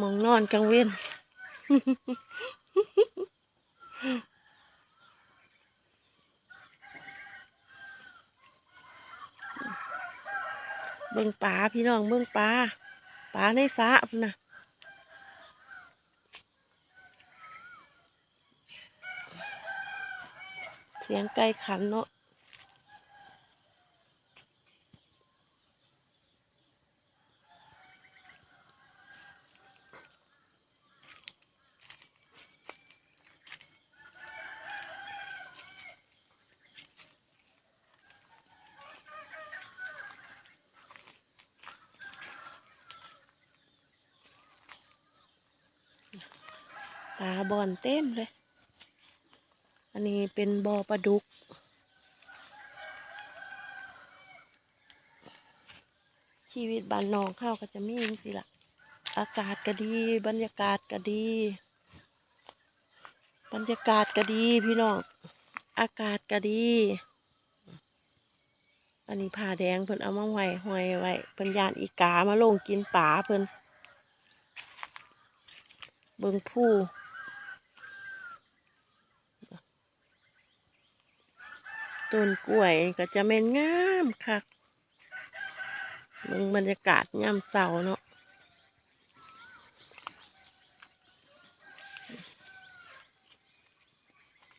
มองนอนกลางเว้นเบิ่งปลาพี่น้องเบิ่งปลาปลาในสระพุ่นนะเสียงไก่ขันเนาะ ปลาบอนเต็มเลย อันนี้เป็นบอปลาดุก ชีวิตบ้านนอกเข้าก็จะมีสิละอากาศก็ดี บรรยากาศก็ดี บรรยากาศก็ดีพี่น้อง อากาศก็ดี อันนี้ผ้าแดงเพิ่นเอามาไว้ห้อยไว้เพิ่นยานอีกามาลงกินปลาเพิ่นเบิงผู้ ต้นกล้วยก็จะแม่นงามคักเบิ่งบรรยากาศยามเช้าเนาะ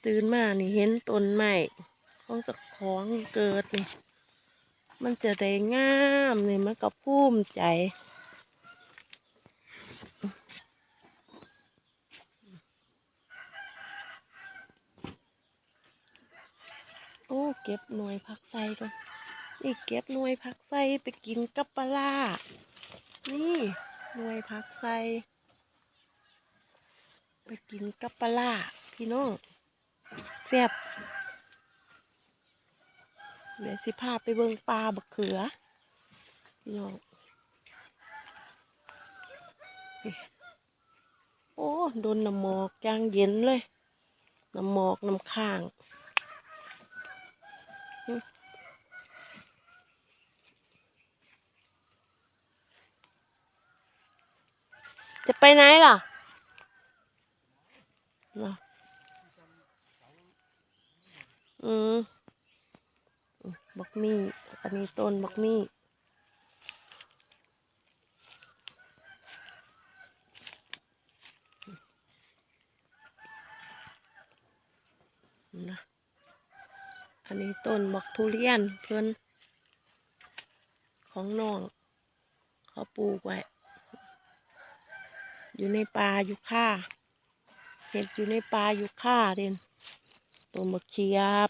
ตื่นมานี่เห็นต้นไม้ของเจ้าของเกิดนี่ มันจะได้งามนี่มันก็ภูมิใจ เก็บหน่วยผักไส้ก่อนนี่เก็บหน่วยผักไส้ไปกินกับปลาร้านี่หน่วยผักไส้ไปกินกับปลาร้าพี่น้องแซ่บเดี๋ยวสิพาไปเบิ่งปลาบักเขือพี่น้องโอ้โดนน้ำหมอกยางเย็นเลยน้ำหมอกน้ำค้าง จะไปไหนล่ะนะอืมอืมบักมี่ อันนี้ต้นบักมี่นะอันนี้ต้นบักทุเรียนเพื่อนของน้อง เขาปลูกไว้ อยู่ในป่าอยู่ค่าเห็ดอยู่ในป่าอยู่ค่าเด่นตัวมะเขียบ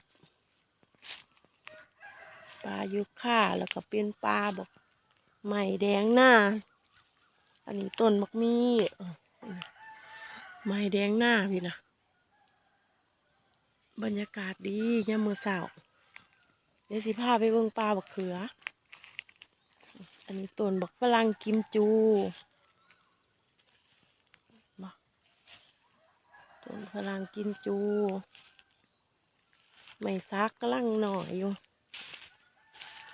ปลาอยู่ค่าแล้วก็เป็นปลาบอกใหม่แดงหน้า อันนี้ต้นมักมีใหม่แดงหน้าพี่นะบรรยากาศดียามมือสาร์เดี๋ยวสิพาไปเบิ่งปลาบักเขือ อันนี้ต้นบักฝรั่งกิมจู ต้นพลังกินจู ไม่ซักกำลังหน่อยอยู่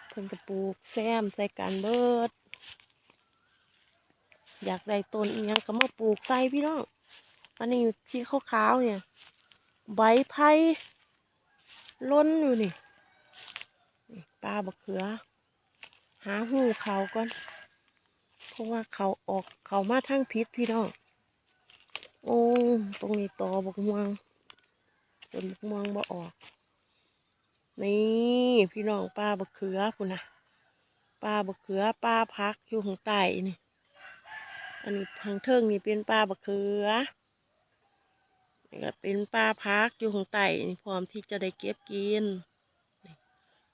เพิ่นกระปลูกแซมใส่กันเบิด อยากได้ต้นอีหยังก็มาปลูกใส่พี่น้อง อันนี้ที่ขาวๆเนี่ย ใบไผ่ล้นอยู่นี่ปลาบักเขือ หาหูเขาก่อน เพราะว่าเขาออกเขามาทางพิษพี่น้อง ตรงนี้ตอบักม่วงต้นบักม่วงบ่ออก นี่พี่น้องป้าบักเขือพุ่นนะป้าบักเขือป้าพักอยู่ข้างใต้นี่ อันนี้ทางเทิงนี่เป็นป้าบักเขือนี่ก็เป็นป้าพักอยู่ข้างใต้นี่พร้อมที่จะได้เก็บกิน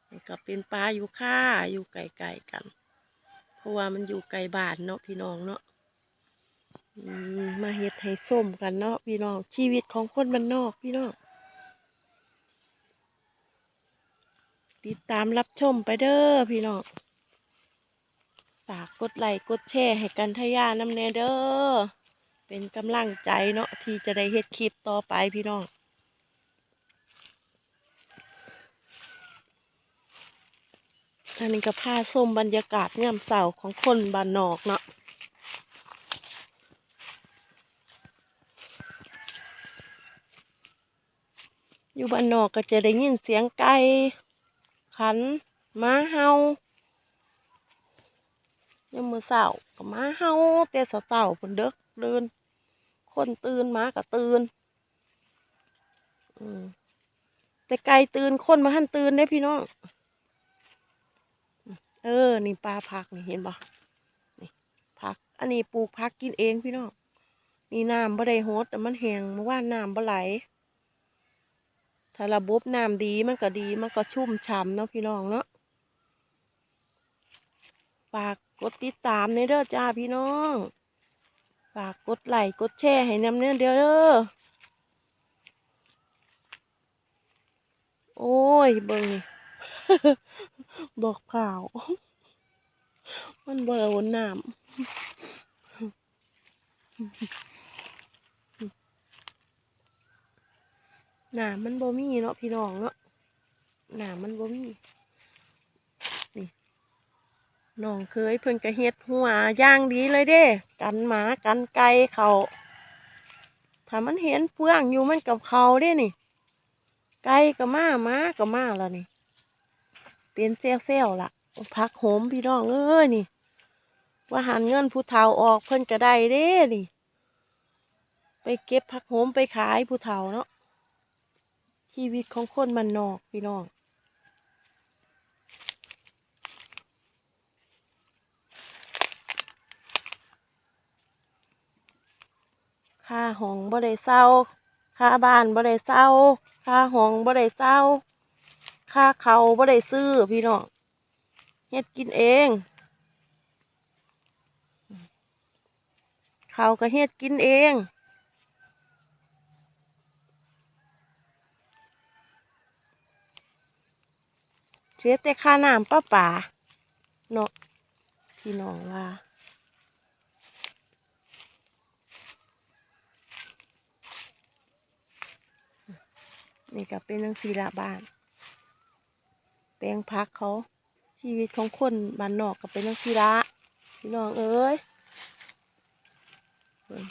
นี่ก็เป็นปลาอยู่ค่าอยู่ไกลๆกัน เพราะว่ามันอยู่ไกลบ้านเนาะพี่น้องเนาะ มาเฮ็ดให้ส้มกันเนาะพี่น้องชีวิตของคนบ้านนอกพี่น้องติดตามรับชมไปเด้อพี่น้องฝากกดไลค์กดแชร์ให้กันทยานำแน่เด้อเป็นกำลังใจเนาะที่จะได้เฮ็ดคลิปต่อไปพี่น้องอันนี้ก็พาส้มบรรยากาศงามเสาของคนบ้านนอกเนาะ บ้านนอกก็จะได้ยินเสียงไก่ขันม้าเห่ายามมือเช้าก็หมาเห่าแต่เช้าๆพุ่นเด้อตื่นคนตื่นหมาก็ตื่นแต่ไก่ตื่นคนบ่ทันตื่นเด้พี่น้องเออ นี่ปลาผักนี่เห็นบ่นี่ผัก อันนี้ปลูกผักกินเองพี่น้องนี่น้ำบ่ได้รดแต่มันแห้งเมื่อวานน้ำบ่ไหล ถ้าระบบน้ำดีมันก็ดีมันก็ชุ่มฉ่ำเนาะพี่น้องเนาะฝากกดติดตามในเด้อจ้าพี่น้องฝากกดไลค์กดแชร์ให้นำเนื้อเด้อโอ้ยเบิ่งบอกเผาวมันเบิ่งน้ำ หน้ำมันบ่มีเนาะพี่น้องเนาะหน้ำมันบ่มีนี่น้องเคยเพิ่นก็เฮ็ดหัวย่างดีเลยเด้ กันหมากันไก่เขาถ้ามันเห็นเฟื่องอยู่มันกับเขาเด้นี่ ไก่ก็มาหมาก็มาแล้วนี่ เป็นเซลล์ๆล่ะพักโหมพี่น้องเอ้ยนี่ ว่าหันเงินผู้เฒ่าออกเพิ่นก็ได้เด้นี่ ไปเก็บผักโหมไปขายผู้เฒ่าเนาะ ชีวิตของคนมันนอกพี่น้องค่าห้องบ่ได้เศร้าค่าบ้านบ่ได้เศร้าค่าห้องบ่ได้เศร้าค่าเขาบ่ได้ซื้อพี่น้องเฮ็ดกินเองเขาก็เฮ็ดกินเอง เสียแต่ค่าน้ำประปาเนาะพี่น้องว่านี่ก็เป็นจังซี่ละบ้านแปลงพักเขา ชีวิตของคนบ้านนอกก็เป็นจังซี่ละพี่น้องเอ้ยเบิ่ง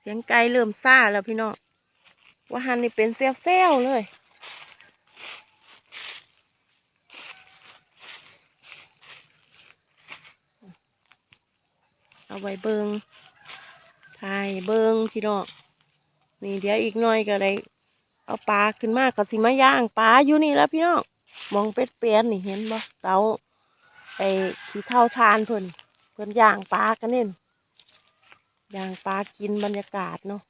เสียงไก่เริ่มซ่าแล้วพี่น้อง ว่าหันนี่เป็นเซลล์ๆเลย เอาไว้เบิงถ่ายเบิงพี่น้องนี่เดี๋ยวอีกหน่อยก็ได้เอาปลาขึ้นมาก็สิมาย่างปลาอยู่นี่แล้วพี่น้องมองเป็ดเปียนนี่เห็นบ่เตาไอ้ขี้เท่าทานเพิ่นเพิ่นย่างปลากันเน่นย่างปลากินบรรยากาศเนาะ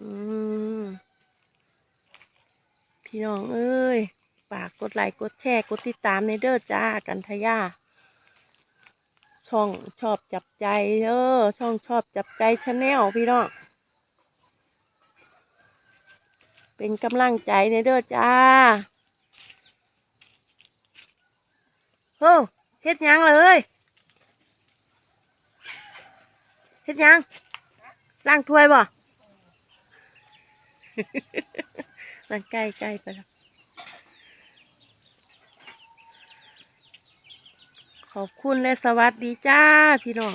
อืมพี่น้องเอ้ยฝากกดไลค์กดแชร์กดติดตามในเด้อจ้ากันทยาช่องชอบจับใจเด้อช่องชอบจับใจชาแนลพี่น้องเป็นกำลังใจในเด้อจ้าโอ้เฮ็ดยังเลยเฮ็ดยังล้างถ้วยบ่ มันใกล้ใกล้ไปแล้ว ขอบคุณและสวัสดีจ้าพี่น้อง